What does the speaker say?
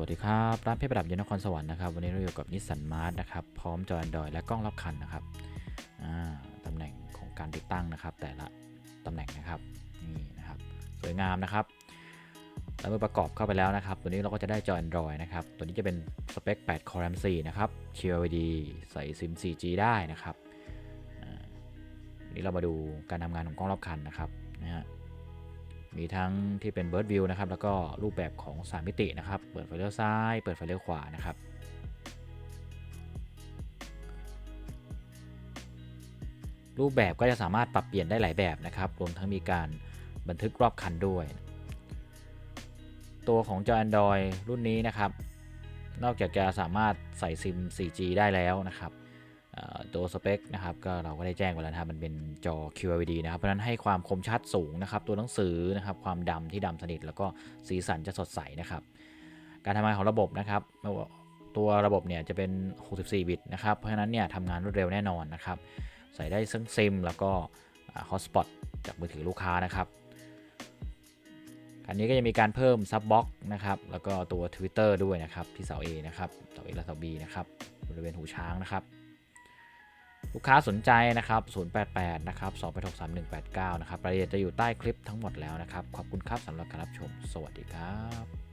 วัสดีครับร้านเพชรประดับยนต์นครสวรรค์นะครับวันนี้เราอยู่กับนิสสันมาร์ทนะครับพร้อมจอ Android และกล้องรอบคันนะครับตำแหน่งของการติดตั้งนะครับ แต่ละตำแหน่งนะครับนี่นะครับสวยงามนะครับแล้วเมื่อประกอบเข้าไปแล้วนะครับ ตัวนี้เราก็จะได้จอ Android นะครับ ตัวนี้จะเป็นสเปค 8 Core RAM 4นะครับ QLED ใส่ซิม 4G ได้นะครับนนี้เรามาดูการทำงานของกล้องรอบคันนะครับนะฮะ มีทั้งที่เป็น Bird View นะครับแล้วก็รูปแบบของ3มิตินะครับ เปิดไฟเลี้ยวซ้าย เปิดไฟเลี้ยวขวานะครับรูปแบบก็จะสามารถปรับเปลี่ยนได้หลายแบบนะครับ รวมทั้งมีการบันทึกรอบคันด้วย ตัวของจอ Android รุ่นนี้นะครับ นอกจากจะสามารถใส่ซิม 4G ได้แล้วนะครับ ตัวสเปคนะครับก็เราก็ได้แจ้งไปแล้วนะครับมันเป็นจอ QLED นะครับ เพราะฉะนั้นให้ความคมชัดสูงนะครับ ตัวหนังสือนะครับความดำที่ดำสนิทแล้วก็สีสันจะสดใสนะครับ การทำงานของระบบนะครับตัวระบบเนี่ยจะเป็น 64 บิตนะครับ เพราะฉะนั้นเนี่ยทำงานรวดเร็วแน่นอนนะครับ ใส่ได้ซึ่งซิมแล้วก็ฮอตสปอตจากมือถือลูกค้านะครับอันนี้ก็จะมีการเพิ่มซับบ็อกนะครับ แล้วก็ตัว Twitter ด้วยนะครับ ที่เสา A นะครับ เสา A และเสา B นะครับ บริเวณหูช้างนะครับ ลูกค้าสนใจนะครับ 088 นะครับ 2863189 นะครับ รายละเอียดจะอยู่ใต้คลิปทั้งหมดแล้วนะครับ ขอบคุณครับสำหรับการรับชม สวัสดีครับ